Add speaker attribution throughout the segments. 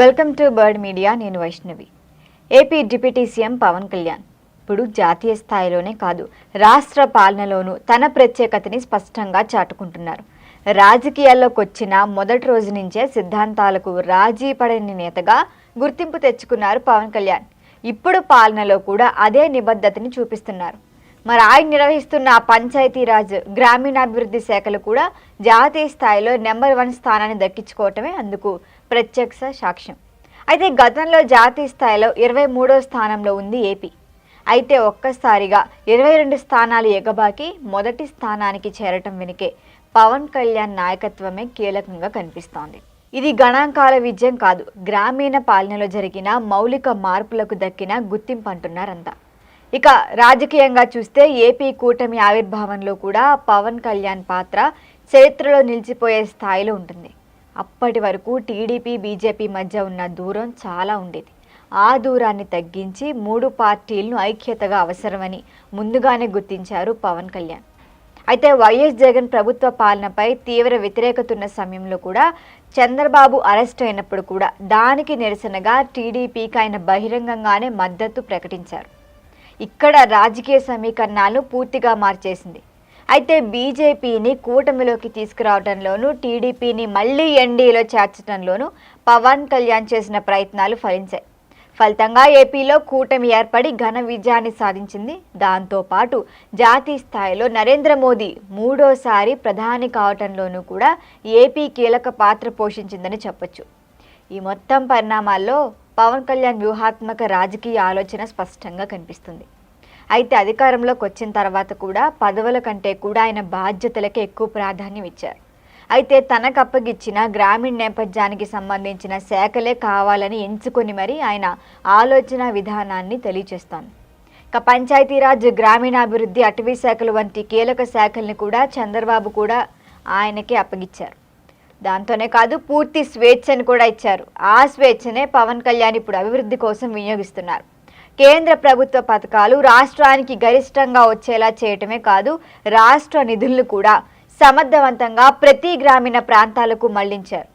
Speaker 1: Welcome to bird media నేను Vaishnavi. AP deputy CM Pawan Kalyan. ఇప్పుడు జాతీయ స్థాయిలోనే కాదు రాష్ట్ర పాలనలోనూ తన ప్రత్యేకతని స్పష్టంగా చాటుకుంటున్నారు. రాజకీయాల్లోకి వచ్చిన మొదటి రోజు నుంచే సిద్ధాంతాలకు రాజీ పడని నేతగా గుర్తింపు తెచ్చుకున్నారు పవన్ కళ్యాణ్. ఇప్పుడు పాలనలో కూడా అదే నిబద్ధతని చూపిస్తున్నారు. మరి ఆయన నిర్వహిస్తున్న పంచాయతీరాజ్ గ్రామీణాభివృద్ధి శాఖలు కూడా జాతీయ స్థాయిలో నెంబర్ వన్ స్థానాన్ని దక్కించుకోవటమే అందుకు ప్రత్యక్ష సాక్ష్యం. అయితే గతంలో జాతీయ స్థాయిలో ఇరవై మూడో స్థానంలో ఉంది ఏపీ. అయితే ఒక్కసారిగా ఇరవై రెండు స్థానాలు ఎగబాకి మొదటి స్థానానికి చేరటం వెనుకే పవన్ కళ్యాణ్ నాయకత్వమే కీలకంగా కనిపిస్తోంది. ఇది గణాంకాల విజయం కాదు గ్రామీణ పాలనలో జరిగిన మౌలిక మార్పులకు దక్కిన గుర్తింపు అంటున్నారంతా. ఇక రాజకీయంగా చూస్తే ఏపీ కూటమి ఆవిర్భావంలో కూడా పవన్ కళ్యాణ్ పాత్ర చరిత్రలో నిలిచిపోయే స్థాయిలో ఉంటుంది. అప్పటి వరకు టీడీపీ బీజేపీ మధ్య ఉన్న దూరం చాలా ఉండేది. ఆ దూరాన్ని తగ్గించి మూడు పార్టీలను ఐక్యతగా అవసరమని ముందుగానే గుర్తించారు పవన్ కళ్యాణ్. అయితే వైఎస్ జగన్ ప్రభుత్వ పాలనపై తీవ్ర వ్యతిరేకత ఉన్న సమయంలో కూడా చంద్రబాబు అరెస్ట్ అయినప్పుడు కూడా దానికి నిరసనగా టీడీపీకి ఆయన బహిరంగంగానే మద్దతు ప్రకటించారు. ఇక్కడ రాజకీయ సమీకరణాలు పూర్తిగా మార్చేసింది. అయితే బీజేపీని కూటమిలోకి తీసుకురావడంలోనూ టీడీపీని మళ్ళీ ఎన్డీఏలో చేర్చడంలోనూ పవన్ కళ్యాణ్ చేసిన ప్రయత్నాలు ఫలించాయి. ఫలితంగా ఏపీలో కూటమి ఏర్పడి ఘన విజయాన్ని సాధించింది. దాంతోపాటు జాతీయ స్థాయిలో నరేంద్ర మోదీ మూడోసారి ప్రధాని కావటంలోనూ కూడా ఏపీ కీలక పాత్ర పోషించిందని చెప్పొచ్చు. ఈ మొత్తం పరిణామాల్లో పవన్ కళ్యాణ్ వ్యూహాత్మక రాజకీయ ఆలోచన స్పష్టంగా కనిపిస్తుంది. అయితే అధికారంలోకి వచ్చిన తర్వాత కూడా పదవుల కంటే కూడా ఆయన బాధ్యతలకే ఎక్కువ ప్రాధాన్యం ఇచ్చారు. అయితే తనకు అప్పగిచ్చిన గ్రామీణ నేపథ్యానికి సంబంధించిన శాఖలే కావాలని ఎంచుకొని మరి ఆయన ఆలోచన విధానాన్ని తెలియచేస్తాను. ఇక పంచాయతీరాజ్ గ్రామీణాభివృద్ధి అటవీ శాఖలు వంటి కీలక శాఖల్ని కూడా చంద్రబాబు కూడా ఆయనకి అప్పగిచ్చారు. దాంతోనే కాదు పూర్తి స్వేచ్ఛను కూడా ఇచ్చారు. ఆ స్వేచ్ఛనే పవన్ కళ్యాణ్ ఇప్పుడు అభివృద్ధి కోసం వినియోగిస్తున్నారు. కేంద్ర ప్రభుత్వ పథకాలు రాష్ట్రానికి గరిష్టంగా వచ్చేలా చేయటమే కాదు రాష్ట్ర నిధులను కూడా సమర్థవంతంగా ప్రతి గ్రామీణ ప్రాంతాలకు మళ్ళించారు.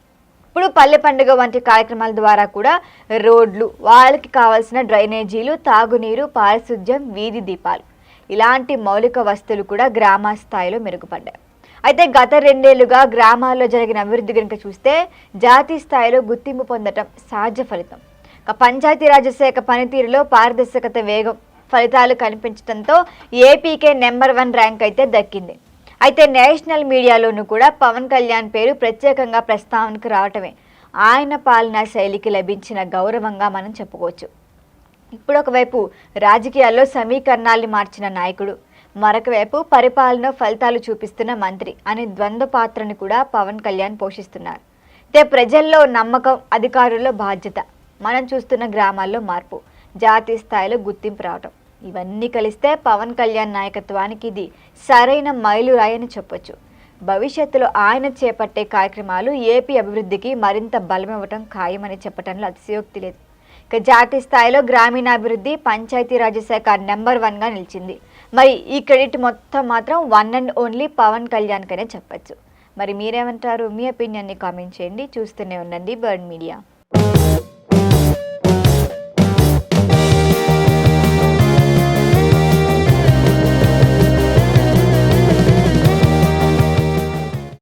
Speaker 1: ఇప్పుడు పల్లె పండుగ వంటి కార్యక్రమాల ద్వారా కూడా రోడ్లు వాళ్ళకి కావాల్సిన డ్రైనేజీలు తాగునీరు పారిశుద్ధ్యం వీధి దీపాలు ఇలాంటి మౌలిక వస్తువులు కూడా గ్రామ స్థాయిలో మెరుగుపడ్డాయి. అయితే గత రెండేళ్ళుగా గ్రామాల్లో జరిగిన అభివృద్ధి కనుక చూస్తే జాతీయ స్థాయిలో గుర్తింపు పొందటం సహజ ఫలితం. పంచాయతీరాజ్ శాఖ పనితీరులో పారదర్శకత వేగం ఫలితాలు కనిపించడంతో ఏపీకే నెంబర్ వన్ ర్యాంక్ అయితే దక్కింది. అయితే నేషనల్ మీడియాలోనూ కూడా పవన్ కళ్యాణ్ పేరు ప్రత్యేకంగా ప్రస్తావనకు రావటమే. ఆయన పాలనా శైలికి లభించిన గౌరవంగా మనం చెప్పుకోవచ్చు. ఇప్పుడు ఒకవైపు రాజకీయాల్లో సమీకరణాల్ని మార్చిన నాయకుడు మరొక వైపు పరిపాలన ఫలితాలు చూపిస్తున్న మంత్రి అనే ద్వంద్వ పాత్రను కూడా పవన్ కళ్యాణ్ పోషిస్తున్నారు. అయితే ప్రజల్లో నమ్మకం అధికారుల్లో బాధ్యత. మనం చూస్తున్న గ్రామాల్లో మార్పు జాతీయ స్థాయిలో గుర్తింపు రావటం. ఇవన్నీ కలిస్తే పవన్ కళ్యాణ్ నాయకత్వానికి ఇది సరైన మైలురాయని చెప్పొచ్చు. భవిష్యత్తులో ఆయన చేపట్టే కార్యక్రమాలు ఏపీ అభివృద్ధికి మరింత బలమివ్వటం ఖాయమని చెప్పడంలో అతిశయోక్తి లేదు. ఇక జాతీయ స్థాయిలో గ్రామీణాభివృద్ధి పంచాయతీరాజ్ శాఖ నెంబర్ వన్గా నిలిచింది. మరి ఈ క్రెడిట్ మొత్తం మాత్రం వన్ అండ్ ఓన్లీ పవన్ కళ్యాణ్ కనే చెప్పచ్చు. మరి మీరేమంటారు? మీ ఒపీనియన్ని కామెంట్ చేయండి. చూస్తూనే ఉండండి బర్డ్ మీడియా.